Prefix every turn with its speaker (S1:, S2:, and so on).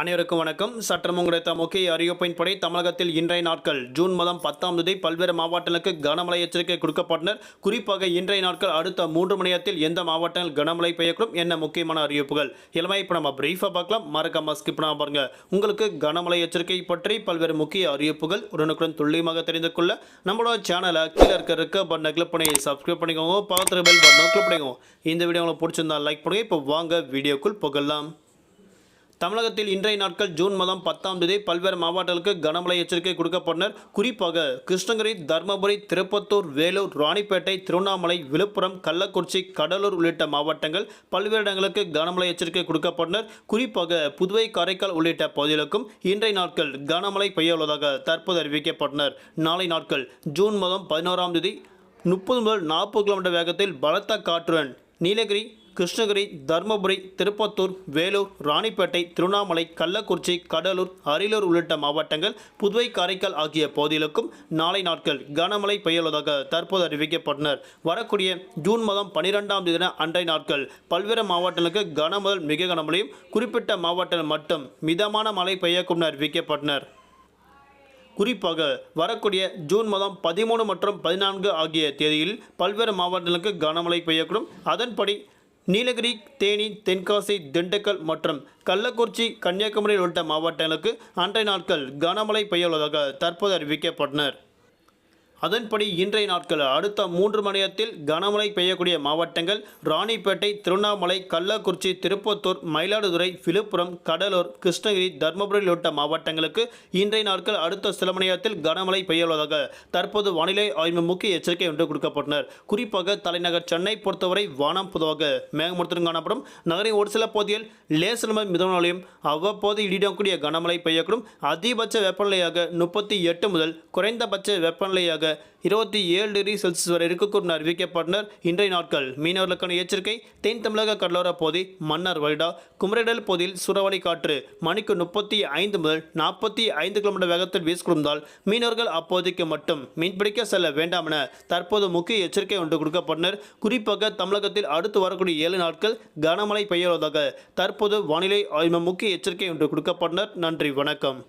S1: அனைவருக்கும் வணக்கம். சற்றம் உங்களுடைய முக்கிய அறிவிப்பின்படி தமிழகத்தில் இன்றைய நாட்கள் ஜூன் மாதம் பத்தாம் தேதி பல்வேறு மாவட்டங்களுக்கு கனமழை எச்சரிக்கை கொடுக்கப்பட்டனர். குறிப்பாக இன்றைய நாட்கள் அடுத்த மூன்று மணி நேரத்தில் எந்த மாவட்டங்கள் கனமழை பெய்யக்கூடும் என்ன முக்கியமான அறிவிப்புகள்? இளமை இப்போ நம்ம பிரீஃபாக பார்க்கலாம். மறக்காம ஸ்கிப் பண்ணாம பாருங்க. உங்களுக்கு கனமழை எச்சரிக்கை பற்றி பல்வேறு முக்கிய அறிவிப்புகள் உடனுக்குடன் துல்லியமாக தெரிந்து கொள்ள நம்மளோட சேனலை கீழே இருக்க இருக்க பட்டனை கிளிக் பண்ணி சப்ஸ்கிரைப் பண்ணிக்கோங்க. பார்த்து பெல் பட்டனை கிளிக் பண்ணிக்கோங்க. இந்த வீடியோ உங்களுக்கு பிடிச்சிருந்தா லைக் பண்ணுங்க. இப்போ வாங்க வீடியோக்குள் புகழலாம் தமிழகத்தில் இன்றைய நாட்கள் ஜூன் மாதம் பத்தாம் தேதி பல்வேறு மாவட்டங்களுக்கு கனமழை எச்சரிக்கை கொடுக்கப்பட்டனர். குறிப்பாக கிருஷ்ணகிரி தர்மபுரி திருப்பத்தூர் வேலூர் ராணிப்பேட்டை திருவண்ணாமலை விழுப்புரம் கள்ளக்குறிச்சி கடலூர் உள்ளிட்ட மாவட்டங்கள் பல்வேறு இடங்களுக்கு கனமழை எச்சரிக்கை கொடுக்கப்பட்டனர். குறிப்பாக புதுவை காரைக்கால் உள்ளிட்ட பகுதிகளுக்கும் இன்றைய நாட்கள் கனமழை பெய்ய உள்ளதாக தற்போது அறிவிக்கப்பட்டனர். நாளை நாட்கள் ஜூன் மாதம் பதினோராம் தேதி முப்பது முதல் நாற்பது கிலோமீட்டர் வேகத்தில் பலத்த காற்றுடன் நீலகிரி கிருஷ்ணகிரி தருமபுரி திருப்பத்தூர் வேலூர் ராணிப்பேட்டை திருவண்ணாமலை கள்ளக்குறிச்சி கடலூர் அரியலூர் உள்ளிட்ட மாவட்டங்கள் புதுவை காரைக்கால் ஆகிய பகுதிகளுக்கும் நாளை நாட்கள் கனமழை பெய்யுள்ளதாக தற்போது அறிவிக்கப்பட்டனர். வரக்கூடிய ஜூன் மாதம் பனிரெண்டாம் தேதி அன்றைய நாட்கள் பல்வேறு மாவட்டங்களுக்கு கனமுதல் மிக கனமழையும் குறிப்பிட்ட மாவட்டங்கள் மட்டும் மிதமான மழை பெய்யக்கும் அறிவிக்கப்பட்டனர். குறிப்பாக வரக்கூடிய ஜூன் மாதம் பதிமூணு மற்றும் பதினான்கு ஆகிய தேதியில் பல்வேறு மாவட்டங்களுக்கு கனமழை பெய்யக்கூடும். அதன்படி நீலகிரி தேனி தென்காசி திண்டுக்கல் மற்றும் கள்ளக்குறிச்சி கன்னியாகுமரி உள்ளிட்ட மாவட்டங்களுக்கு அன்றைய நாட்கள் கனமழை பெய்யுள்ளதாக தற்போது அறிவிக்கப்பட்டனர். அதன்படி இன்றைய நாட்கள் அடுத்த மூன்று மணியத்தில் கனமழை பெய்யக்கூடிய மாவட்டங்கள் ராணிப்பேட்டை திருவண்ணாமலை கள்ளக்குறிச்சி திருப்பத்தூர் மயிலாடுதுறை விழுப்புரம் கடலூர் கிருஷ்ணகிரி தருமபுரி உள்ளிட்ட மாவட்டங்களுக்கு இன்றைய நாட்கள் அடுத்த சில மணி நேரத்தில் கனமழை பெய்யுள்ளதாக தற்போது வானிலை ஆய்வு முக்கிய எச்சரிக்கை ஒன்று கொடுக்கப்பட்டனர் குறிப்பாக தலைநகர் சென்னை பொறுத்தவரை வானம் பொதுவாக மேகமூர்த்தம் காணப்படும். நகரின் ஒரு சில பகுதியில் லேசர் மிதமலையும் அவ்வப்போது இடிடக்கூடிய கனமழை பெய்யக்கூடும். அதிகபட்ச வெப்பநிலையாக முப்பத்தி எட்டு முதல் குறைந்தபட்ச வெப்பநிலையாக இருபத்தி ஏழு டிகிரி செல்சியஸ் வரை இருக்கக்கூடும் அறிவிக்கப்பட்டனர். இன்றைய நாட்கள் மீனவர்களுக்கான எச்சரிக்கை. தென் தமிழக கடலோர பகுதி மன்னார் வைடா குமரடல் பகுதியில் சூறாவளி காற்று மணிக்கு முப்பத்தி ஐந்து முதல் நாற்பத்தி ஐந்து கிலோமீட்டர் வேகத்தில் வீசிக்கொண்டால் மீனவர்கள் அப்போதைக்கு மட்டும் மீன்பிடிக்க செல்ல வேண்டாம் என தற்போது முக்கிய எச்சரிக்கை ஒன்று கொடுக்கப்பட்டனர். குறிப்பாக தமிழகத்தில் அடுத்து வரக்கூடிய ஏழு நாட்கள் கனமழை பெய்யுவதாக தற்போது வானிலை ஆய்வு முக்கிய எச்சரிக்கை ஒன்று கொடுக்கப்பட்டனர். நன்றி வணக்கம்.